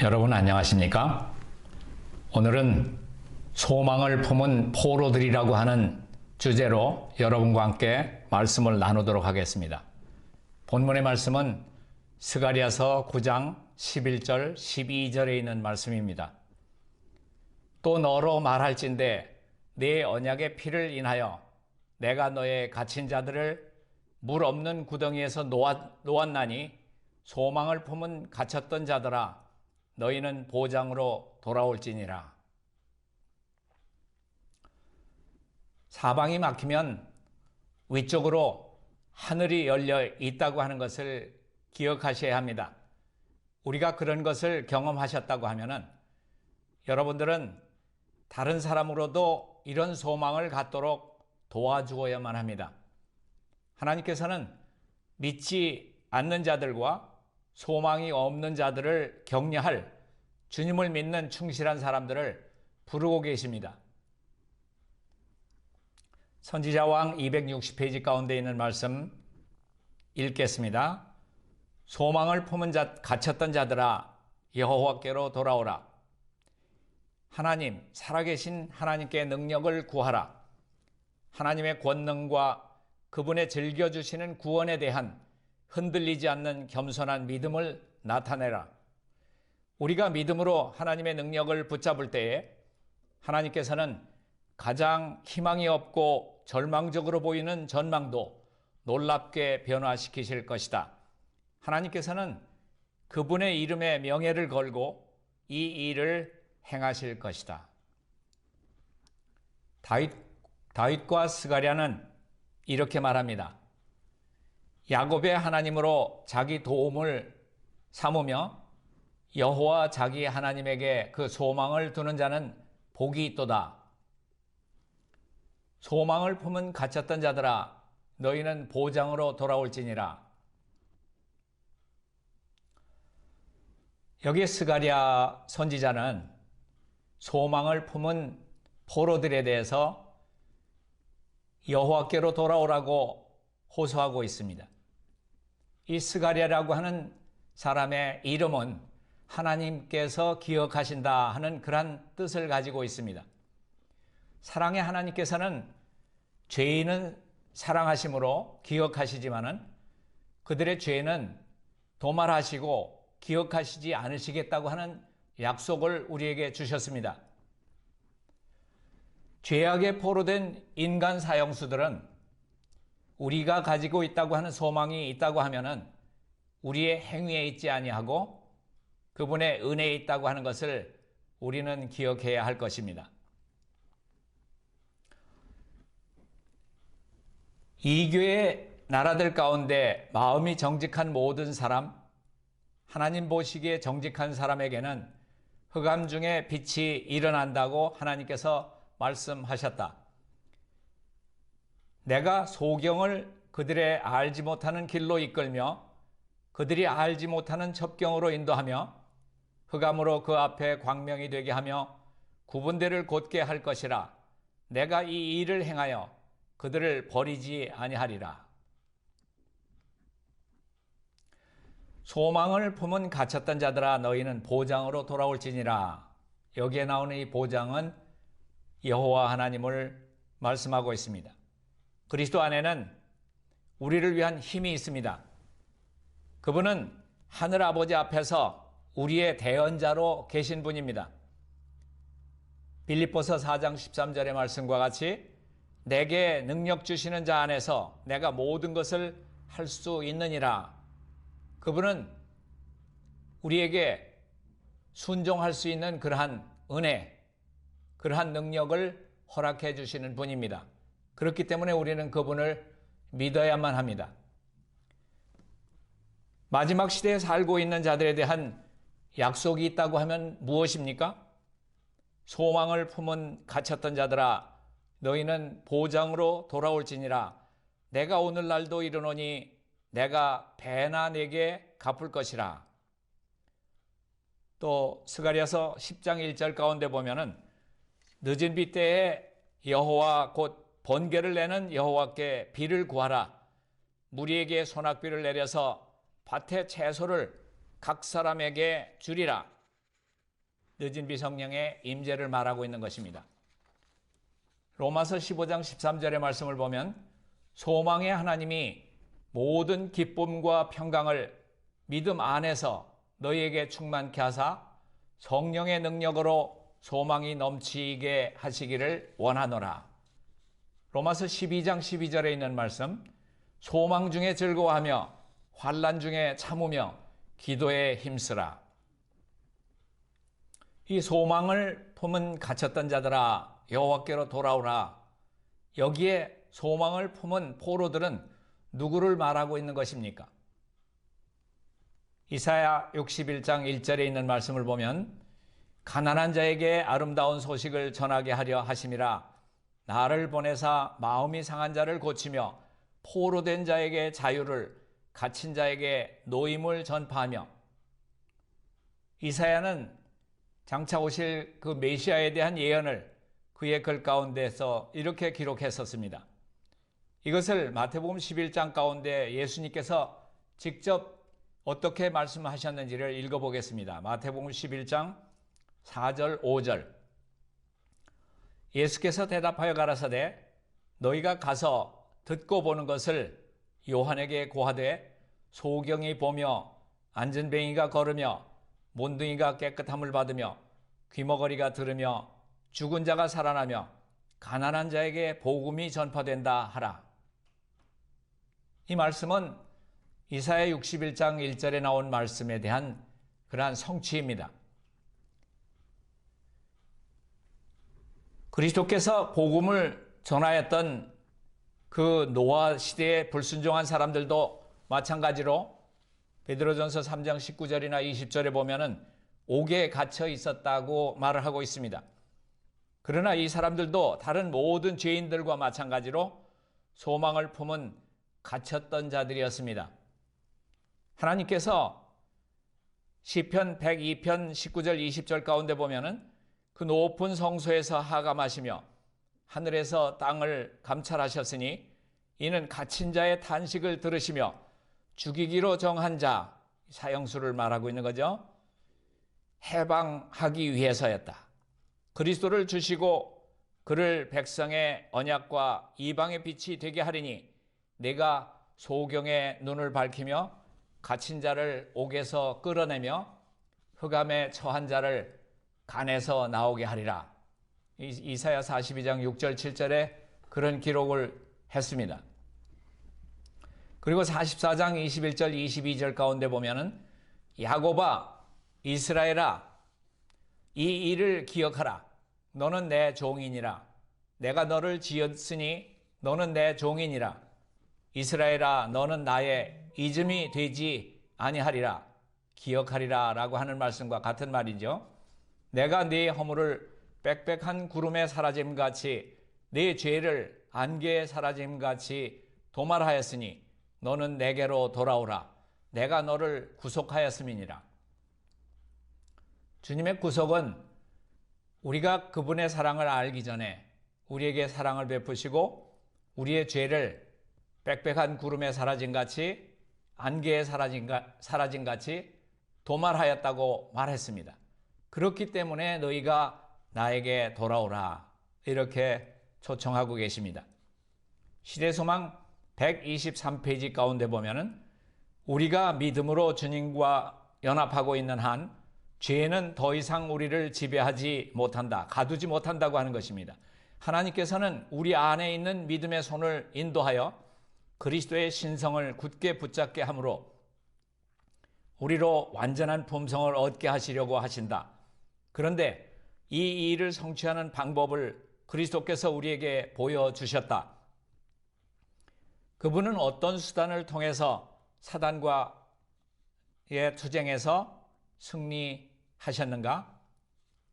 여러분 안녕하십니까? 오늘은 소망을 품은 포로들이라고 하는 주제로 여러분과 함께 말씀을 나누도록 하겠습니다. 본문의 말씀은 스가리아서 9장 11절 12절에 있는 말씀입니다. 또 너로 말할진대 내 언약의 피를 인하여 내가 너의 갇힌 자들을 물 없는 구덩이에서 놓았나니 소망을 품은 갇혔던 자들아 너희는 보장으로 돌아올지니라. 사방이 막히면 위쪽으로 하늘이 열려 있다고 하는 것을 기억하셔야 합니다. 우리가 그런 것을 경험하셨다고 하면은 여러분들은 다른 사람으로도 이런 소망을 갖도록 도와주어야만 합니다. 하나님께서는 믿지 않는 자들과 소망이 없는 자들을 격려할 주님을 믿는 충실한 사람들을 부르고 계십니다. 선지자왕 260페이지 가운데 있는 말씀 읽겠습니다. 소망을 품은 자, 갇혔던 자들아, 여호와께로 돌아오라. 하나님, 살아계신 하나님께 능력을 구하라. 하나님의 권능과 그분의 즐겨 주시는 구원에 대한 흔들리지 않는 겸손한 믿음을 나타내라. 우리가 믿음으로 하나님의 능력을 붙잡을 때에 하나님께서는 가장 희망이 없고 절망적으로 보이는 전망도 놀랍게 변화시키실 것이다. 하나님께서는 그분의 이름에 명예를 걸고 이 일을 행하실 것이다. 다윗, 다윗과 스가랴는 이렇게 말합니다. 야곱의 하나님으로 자기 도움을 삼으며 여호와 자기 하나님에게 그 소망을 두는 자는 복이 있도다. 소망을 품은 갇혔던 자들아 너희는 보장으로 돌아올지니라. 여기 스가랴 선지자는 소망을 품은 포로들에 대해서 여호와께로 돌아오라고 호소하고 있습니다. 이 스가랴라고 하는 사람의 이름은 하나님께서 기억하신다 하는 그러한 뜻을 가지고 있습니다. 사랑의 하나님께서는 죄인은 사랑하심으로 기억하시지만은 그들의 죄는 도말하시고 기억하시지 않으시겠다고 하는 약속을 우리에게 주셨습니다. 죄악에 포로된 인간 사형수들은 우리가 가지고 있다고 하는 소망이 있다고 하면은 우리의 행위에 있지 아니하고 그분의 은혜에 있다고 하는 것을 우리는 기억해야 할 것입니다. 이교의 나라들 가운데 마음이 정직한 모든 사람, 하나님 보시기에 정직한 사람에게는 흑암 중에 빛이 일어난다고 하나님께서 말씀하셨다. 내가 소경을 그들의 알지 못하는 길로 이끌며 그들이 알지 못하는 첩경으로 인도하며 흑암으로 그 앞에 광명이 되게 하며 구분대를 곧게 할 것이라 내가 이 일을 행하여 그들을 버리지 아니하리라. 소망을 품은 갇혔던 자들아 너희는 보장으로 돌아올지니라. 여기에 나오는 이 보장은 여호와 하나님을 말씀하고 있습니다. 그리스도 안에는 우리를 위한 힘이 있습니다. 그분은 하늘 아버지 앞에서 우리의 대언자로 계신 분입니다. 빌립보서 4장 13절의 말씀과 같이 내게 능력 주시는 자 안에서 내가 모든 것을 할 수 있느니라. 그분은 우리에게 순종할 수 있는 그러한 은혜, 그러한 능력을 허락해 주시는 분입니다. 그렇기 때문에 우리는 그분을 믿어야만 합니다. 마지막 시대에 살고 있는 자들에 대한 약속이 있다고 하면 무엇입니까? 소망을 품은 갇혔던 자들아 너희는 보장으로 돌아올지니라 내가 오늘날도 이르노니 내가 배나 내게 갚을 것이라 또 스가리아서 10장 1절 가운데 보면은 늦은 비 때에 여호와 곧 번개를 내는 여호와께 비를 구하라. 무리에게 소낙비를 내려서 밭의 채소를 각 사람에게 주리라. 늦은 비 성령의 임재를 말하고 있는 것입니다. 로마서 15장 13절의 말씀을 보면 소망의 하나님이 모든 기쁨과 평강을 믿음 안에서 너희에게 충만케 하사 성령의 능력으로 소망이 넘치게 하시기를 원하노라. 로마서 12장 12절에 있는 말씀 소망 중에 즐거워하며 환란 중에 참으며 기도에 힘쓰라. 이 소망을 품은 갇혔던 자들아 여호와께로 돌아오라. 여기에 소망을 품은 포로들은 누구를 말하고 있는 것입니까? 이사야 61장 1절에 있는 말씀을 보면 가난한 자에게 아름다운 소식을 전하게 하려 하심이라 나를 보내사 마음이 상한 자를 고치며 포로된 자에게 자유를 갇힌 자에게 노임을 전파하며 이사야는 장차 오실 그 메시아에 대한 예언을 그의 글 가운데서 이렇게 기록했었습니다. 이것을 마태복음 11장 가운데 예수님께서 직접 어떻게 말씀하셨는지를 읽어보겠습니다. 마태복음 11장 4절 5절 예수께서 대답하여 가라사대 너희가 가서 듣고 보는 것을 요한에게 고하되 소경이 보며 앉은 뱅이가 걸으며 몬둥이가 깨끗함을 받으며 귀머거리가 들으며 죽은 자가 살아나며 가난한 자에게 복음이 전파된다 하라. 이 말씀은 이사야 61장 1절에 나온 말씀에 대한 그러한 성취입니다. 그리스도께서 복음을 전하였던 그 노아 시대에 불순종한 사람들도 마찬가지로 베드로전서 3장 19절이나 20절에 보면은 옥에 갇혀 있었다고 말을 하고 있습니다. 그러나 이 사람들도 다른 모든 죄인들과 마찬가지로 소망을 품은 갇혔던 자들이었습니다. 하나님께서 시편 102편 19절 20절 가운데 보면은 그 높은 성소에서 하감하시며 하늘에서 땅을 감찰하셨으니 이는 갇힌 자의 탄식을 들으시며 죽이기로 정한 자 사형수를 말하고 있는 거죠. 해방하기 위해서였다. 그리스도를 주시고 그를 백성의 언약과 이방의 빛이 되게 하리니 내가 소경의 눈을 밝히며 갇힌 자를 옥에서 끌어내며 흑암에 처한 자를 간에서 나오게 하리라. 이사야 42장 6절 7절에 그런 기록을 했습니다. 그리고 44장 21절 22절 가운데 보면은 야고바 이스라엘아 이 일을 기억하라. 너는 내 종이니라. 내가 너를 지었으니 너는 내 종이니라. 이스라엘아 너는 나의 이즘이 되지 아니하리라. 기억하리라라고 하는 말씀과 같은 말이죠. 내가 네 허물을 빽빽한 구름에 사라짐 같이 네 죄를 안개에 사라짐 같이 도말하였으니 너는 내게로 돌아오라. 내가 너를 구속하였음이니라. 주님의 구속은 우리가 그분의 사랑을 알기 전에 우리에게 사랑을 베푸시고 우리의 죄를 빽빽한 구름에 사라진 같이 안개에 사라진, 같이 도말하였다고 말했습니다. 그렇기 때문에 너희가 나에게 돌아오라. 이렇게 초청하고 계십니다. 시대소망 123페이지 가운데 보면은 우리가 믿음으로 주님과 연합하고 있는 한 죄는 더 이상 우리를 지배하지 못한다. 가두지 못한다고 하는 것입니다. 하나님께서는 우리 안에 있는 믿음의 손을 인도하여 그리스도의 신성을 굳게 붙잡게 함으로 우리로 완전한 품성을 얻게 하시려고 하신다. 그런데 이 일을 성취하는 방법을 그리스도께서 우리에게 보여주셨다. 그분은 어떤 수단을 통해서 사단과의 투쟁에서 승리하셨는가?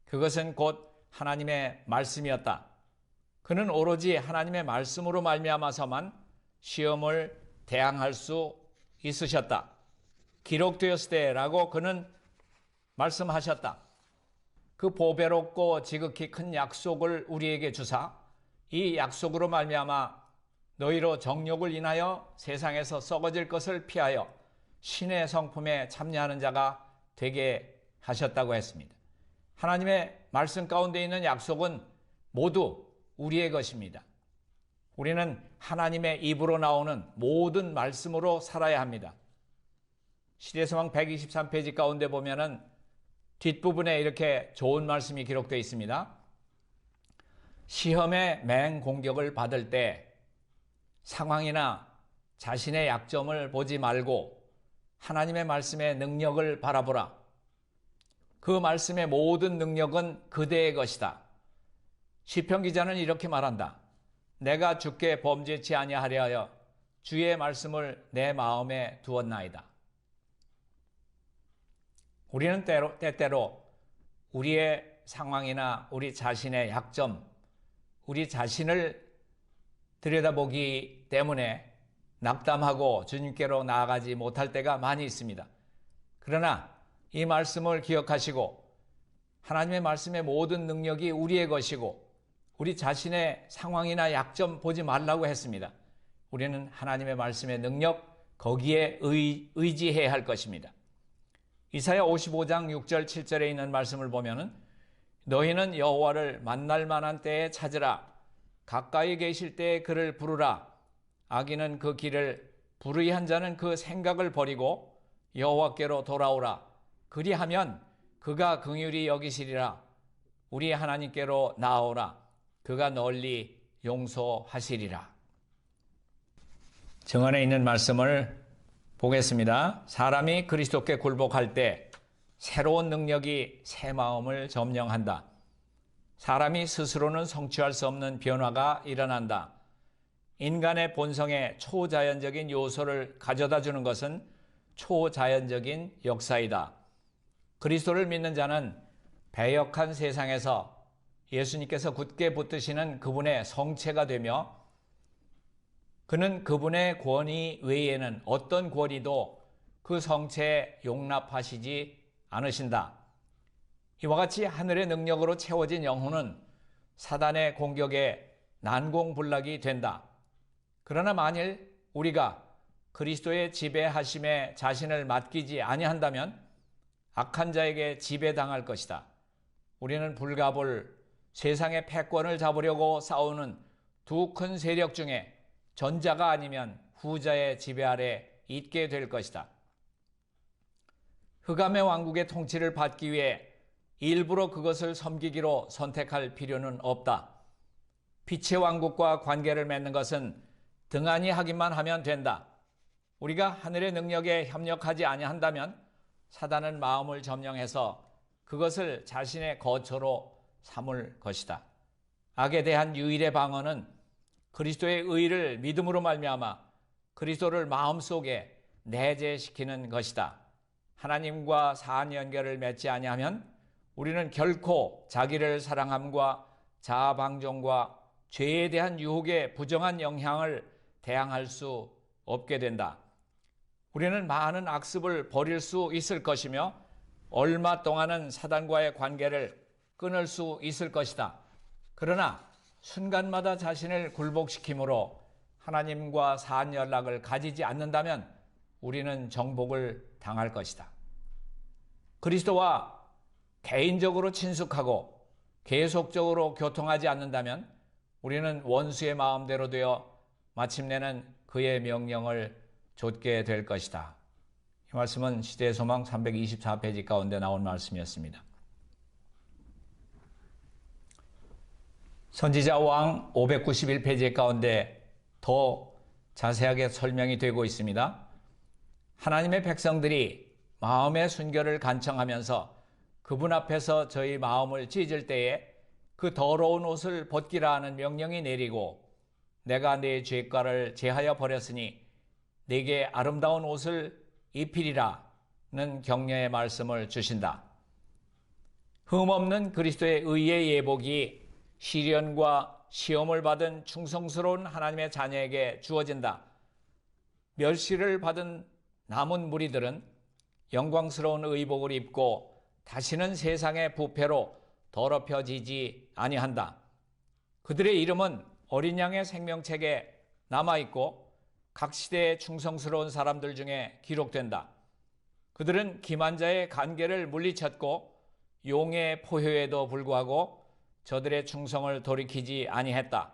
그것은 곧 하나님의 말씀이었다. 그는 오로지 하나님의 말씀으로 말미암아서만 시험을 대항할 수 있으셨다. 기록되었을 때라고 그는 말씀하셨다. 그 보배롭고 지극히 큰 약속을 우리에게 주사 이 약속으로 말미암아 너희로 정욕을 인하여 세상에서 썩어질 것을 피하여 신의 성품에 참여하는 자가 되게 하셨다고 했습니다. 하나님의 말씀 가운데 있는 약속은 모두 우리의 것입니다. 우리는 하나님의 입으로 나오는 모든 말씀으로 살아야 합니다. 시대서왕 123페이지 가운데 보면은 뒷부분에 이렇게 좋은 말씀이 기록되어 있습니다. 시험의 맹 공격을 받을 때 상황이나 자신의 약점을 보지 말고 하나님의 말씀의 능력을 바라보라. 그 말씀의 모든 능력은 그대의 것이다. 시편 기자는 이렇게 말한다. 내가 주께 범죄치 아니하려 하여 주의 말씀을 내 마음에 두었나이다. 우리는 때로, 때때로 우리의 상황이나 우리 자신의 약점, 우리 자신을 들여다보기 때문에 낙담하고 주님께로 나아가지 못할 때가 많이 있습니다. 그러나 이 말씀을 기억하시고 하나님의 말씀의 모든 능력이 우리의 것이고 우리 자신의 상황이나 약점 보지 말라고 했습니다. 우리는 하나님의 말씀의 능력 거기에 의, 의지해야 할 것입니다. 이사야 55장 6절 7절에 있는 말씀을 보면은 너희는 여호와를 만날 만한 때에 찾으라. 가까이 계실 때에 그를 부르라. 악인은 그 길을 불의한 자는 그 생각을 버리고 여호와께로 돌아오라. 그리하면 그가 긍휼히 여기시리라. 우리 하나님께로 나오라. 그가 널리 용서하시리라. 정안에 있는 말씀을 보겠습니다. 사람이 그리스도께 굴복할 때 새로운 능력이 새 마음을 점령한다. 사람이 스스로는 성취할 수 없는 변화가 일어난다. 인간의 본성에 초자연적인 요소를 가져다 주는 것은 초자연적인 역사이다. 그리스도를 믿는 자는 배역한 세상에서 예수님께서 굳게 붙드시는 그분의 성체가 되며 그는 그분의 권위 외에는 어떤 권위도 그 성체에 용납하시지 않으신다. 이와 같이 하늘의 능력으로 채워진 영혼은 사단의 공격에 난공불락이 된다. 그러나 만일 우리가 그리스도의 지배하심에 자신을 맡기지 아니한다면 악한 자에게 지배당할 것이다. 우리는 불가볼 세상의 패권을 잡으려고 싸우는 두 큰 세력 중에 전자가 아니면 후자의 지배 아래 있게 될 것이다. 흑암의 왕국의 통치를 받기 위해 일부러 그것을 섬기기로 선택할 필요는 없다. 빛의 왕국과 관계를 맺는 것은 등한히 하기만 하면 된다. 우리가 하늘의 능력에 협력하지 아니한다면 사단은 마음을 점령해서 그것을 자신의 거처로 삼을 것이다. 악에 대한 유일의 방어는 그리스도의 의를 믿음으로 말미암아 그리스도를 마음속에 내재시키는 것이다. 하나님과 사한 연결을 맺지 아니하면 우리는 결코 자기를 사랑함과 자아 방종과 죄에 대한 유혹에 부정한 영향을 대항할 수 없게 된다. 우리는 많은 악습을 버릴 수 있을 것이며 얼마 동안은 사단과의 관계를 끊을 수 있을 것이다. 그러나 순간마다 자신을 굴복시키므로 하나님과 산 연락을 가지지 않는다면 우리는 정복을 당할 것이다. 그리스도와 개인적으로 친숙하고 계속적으로 교통하지 않는다면 우리는 원수의 마음대로 되어 마침내는 그의 명령을 좇게 될 것이다. 이 말씀은 시대의 소망 324페이지 가운데 나온 말씀이었습니다. 선지자 왕 591페이지 가운데 더 자세하게 설명이 되고 있습니다. 하나님의 백성들이 마음의 순결을 간청하면서 그분 앞에서 저희 마음을 찢을 때에 그 더러운 옷을 벗기라 하는 명령이 내리고 내가 내 죄가를 제하여 버렸으니 내게 아름다운 옷을 입히리라는 격려의 말씀을 주신다. 흠없는 그리스도의 의의 예복이 시련과 시험을 받은 충성스러운 하나님의 자녀에게 주어진다. 멸시를 받은 남은 무리들은 영광스러운 의복을 입고 다시는 세상의 부패로 더럽혀지지 아니한다. 그들의 이름은 어린 양의 생명책에 남아 있고 각 시대의 충성스러운 사람들 중에 기록된다. 그들은 기만자의 관계를 물리쳤고 용의 포효에도 불구하고 저들의 충성을 돌이키지 아니했다.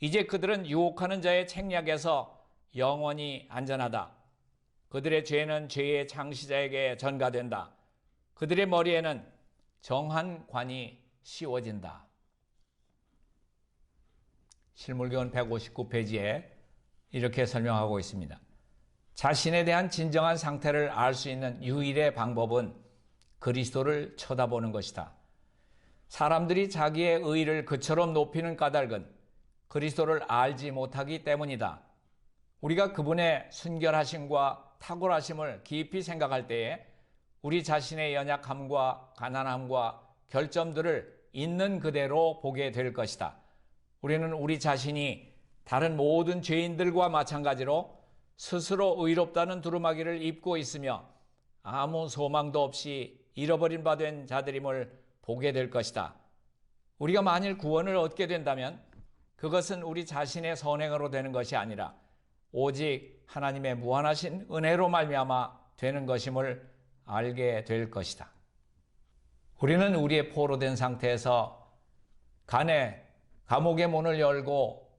이제 그들은 유혹하는 자의 책략에서 영원히 안전하다. 그들의 죄는 죄의 창시자에게 전가된다. 그들의 머리에는 정한 관이 씌워진다. 실물교원 159페이지에 이렇게 설명하고 있습니다. 자신에 대한 진정한 상태를 알 수 있는 유일의 방법은 그리스도를 쳐다보는 것이다. 사람들이 자기의 의를 그처럼 높이는 까닭은 그리스도를 알지 못하기 때문이다. 우리가 그분의 순결하심과 탁월하심을 깊이 생각할 때에 우리 자신의 연약함과 가난함과 결점들을 있는 그대로 보게 될 것이다. 우리는 우리 자신이 다른 모든 죄인들과 마찬가지로 스스로 의롭다는 두루마기를 입고 있으며 아무 소망도 없이 잃어버린 바 된 자들임을 보게 될 것이다. 우리가 만일 구원을 얻게 된다면 그것은 우리 자신의 선행으로 되는 것이 아니라 오직 하나님의 무한하신 은혜로 말미암아 되는 것임을 알게 될 것이다. 우리는 우리의 포로된 상태에서 간에 감옥의 문을 열고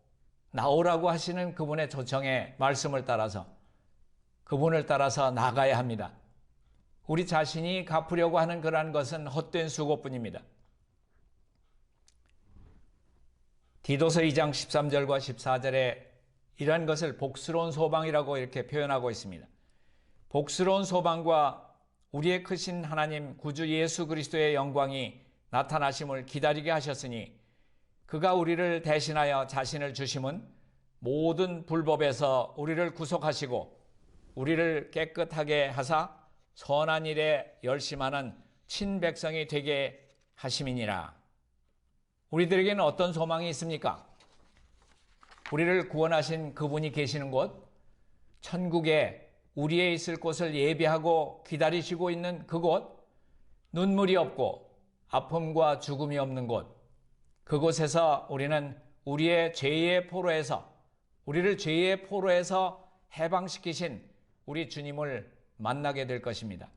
나오라고 하시는 그분의 초청에 말씀을 따라서 그분을 따라서 나가야 합니다. 우리 자신이 갚으려고 하는 그러한 것은 헛된 수고뿐입니다. 디도서 2장 13절과 14절에 이러한 것을 복스러운 소방이라고 이렇게 표현하고 있습니다. 복스러운 소방과 우리의 크신 하나님 구주 예수 그리스도의 영광이 나타나심을 기다리게 하셨으니 그가 우리를 대신하여 자신을 주심은 모든 불법에서 우리를 구속하시고 우리를 깨끗하게 하사 선한 일에 열심하는 친백성이 되게 하심이니라. 우리들에게는 어떤 소망이 있습니까? 우리를 구원하신 그분이 계시는 곳, 천국에 우리의 있을 곳을 예비하고 기다리시고 있는 그곳, 눈물이 없고 아픔과 죽음이 없는 곳, 그곳에서 우리는 우리의 죄의 포로에서, 우리를 죄의 포로에서 해방시키신 우리 주님을 만나게 될 것입니다.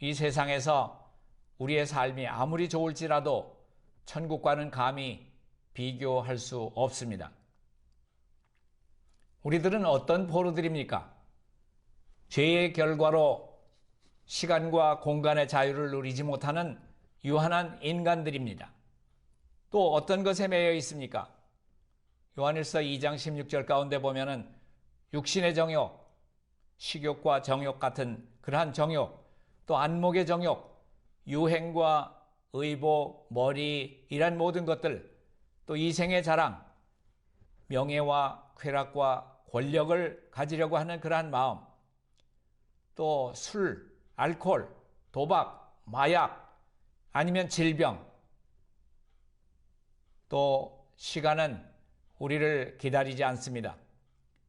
이 세상에서 우리의 삶이 아무리 좋을지라도 천국과는 감히 비교할 수 없습니다. 우리들은 어떤 포로들입니까? 죄의 결과로 시간과 공간의 자유를 누리지 못하는 유한한 인간들입니다. 또 어떤 것에 매여 있습니까? 요한일서 2장 16절 가운데 보면은 육신의 정욕, 식욕과 정욕 같은 그러한 정욕, 또 안목의 정욕, 유행과 의복, 머리, 이란 모든 것들, 또 이생의 자랑, 명예와 쾌락과 권력을 가지려고 하는 그러한 마음, 또 술, 알코올, 도박, 마약, 아니면 질병, 또 시간은 우리를 기다리지 않습니다.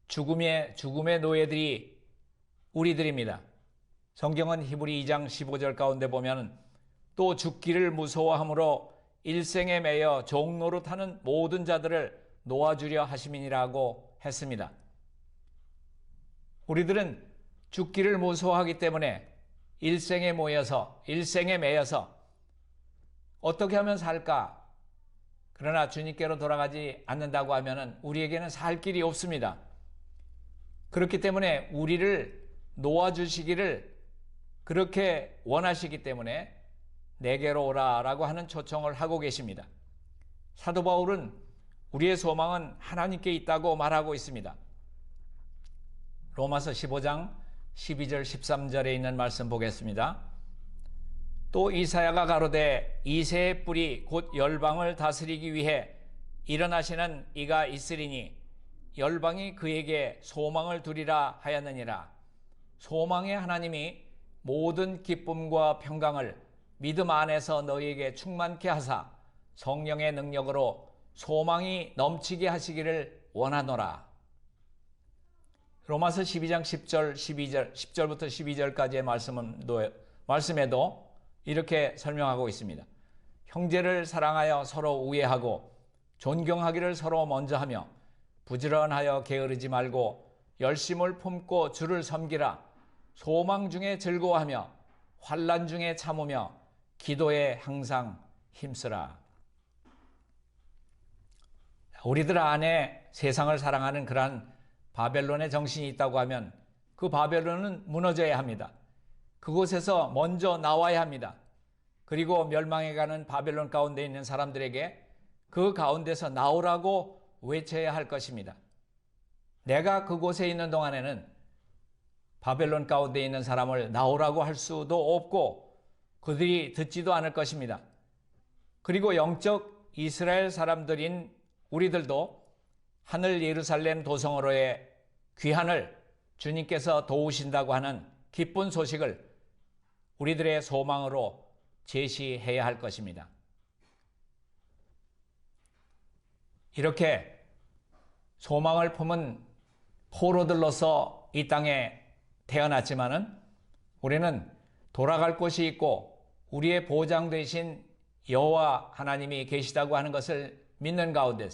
죽음의, 죽음의 노예들이 우리들입니다. 성경은 히브리 2장 15절 가운데 보면 또 죽기를 무서워함으로 일생에 매여 종로로 타는 모든 자들을 놓아주려 하심이니라고 했습니다. 우리들은 죽기를 무서워하기 때문에 일생에 모여서, 일생에 매여서 어떻게 하면 살까? 그러나 주님께로 돌아가지 않는다고 하면 우리에게는 살 길이 없습니다. 그렇기 때문에 우리를 놓아주시기를 그렇게 원하시기 때문에 내게로 오라라고 하는 초청을 하고 계십니다. 사도 바울은 우리의 소망은 하나님께 있다고 말하고 있습니다. 로마서 15장 12절 13절에 있는 말씀 보겠습니다. 또 이사야가 가로되 이새의 뿌리 곧 열방을 다스리기 위해 일어나시는 이가 있으리니 열방이 그에게 소망을 두리라 하였느니라. 소망의 하나님이 모든 기쁨과 평강을 믿음 안에서 너희에게 충만케 하사 성령의 능력으로 소망이 넘치게 하시기를 원하노라. 로마서 12장 10절, 12절, 10절부터 12절까지의 말씀은, 말씀에도 이렇게 설명하고 있습니다. 형제를 사랑하여 서로 우애하고 존경하기를 서로 먼저 하며 부지런하여 게으르지 말고 열심을 품고 주를 섬기라 소망 중에 즐거워하며 환란 중에 참으며 기도에 항상 힘쓰라. 우리들 안에 세상을 사랑하는 그러한 바벨론의 정신이 있다고 하면 그 바벨론은 무너져야 합니다. 그곳에서 먼저 나와야 합니다. 그리고 멸망해 가는 바벨론 가운데 있는 사람들에게 그 가운데서 나오라고 외쳐야 할 것입니다. 내가 그곳에 있는 동안에는 바벨론 가운데 있는 사람을 나오라고 할 수도 없고 그들이 듣지도 않을 것입니다. 그리고 영적 이스라엘 사람들인 우리들도 하늘 예루살렘 도성으로의 귀환을 주님께서 도우신다고 하는 기쁜 소식을 우리들의 소망으로 제시해야 할 것입니다. 이렇게 소망을 품은 포로들로서 이 땅에 태어났지만은 우리는 돌아갈 곳이 있고 우리의 보장 되신 여호와 하나님이 계시다고 하는 것을 믿는 가운데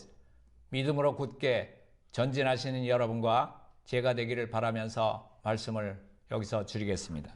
믿음으로 굳게 전진하시는 여러분과 제가 되기를 바라면서 말씀을 여기서 줄이겠습니다.